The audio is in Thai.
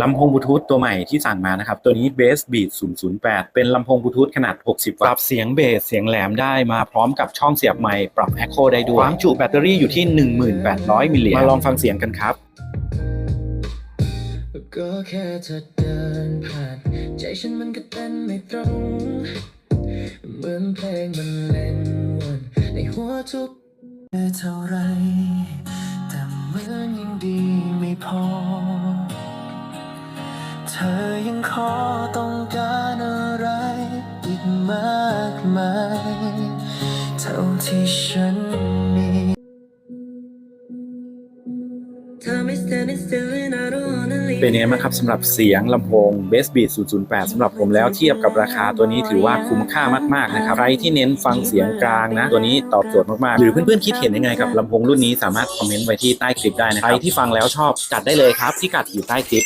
ลำโพงบลูทูธตัวใหม่ที่สั่งมานะครับ ตัวนี้ Bass Beat 008 เป็นลำโพงบลูทูธขนาด 60 วัตต์ปรับเสียงเบสเสียงแหลมได้มาพร้อมกับช่องเสียบไมค์ปรับ Echo ได้ด้วยความจุแบตเตอรี่อยู่ที่ 1800 มิลลิแอมป์มาลองฟังเสียงกันครับ ก็แค่เธอเดินผ่าน ใจฉันมันก็เต้นไม่ตรง เหมือนเพลงมันเล่นวนในหัวทุกเท่าไรแต่เหมือนยังดีไม่พอ เธอยังขอต้องการอะไรอีกมากมายเท่าที่ฉันมี Time is standing still and I don't wanna leave เป็นยังไงบ้างครับสำหรับเสียงลำโพง Bass Beat 008สำหรับผมแล้วเทียบกับราคาตัวนี้ถือว่าคุ้มค่ามากๆนะครับใครที่เน้นฟังเสียงกลางนะ ตัวนี้ตอบโจทย์มากๆ หรือเพื่อนๆคิดเห็นยังไงกับลำโพงรุ่นนี้สามารถคอมเมนต์ไว้ที่ใต้คลิปได้นะครับใครที่ฟังแล้วชอบจัดได้เลยครับที่กัดอยู่ใต้คลิป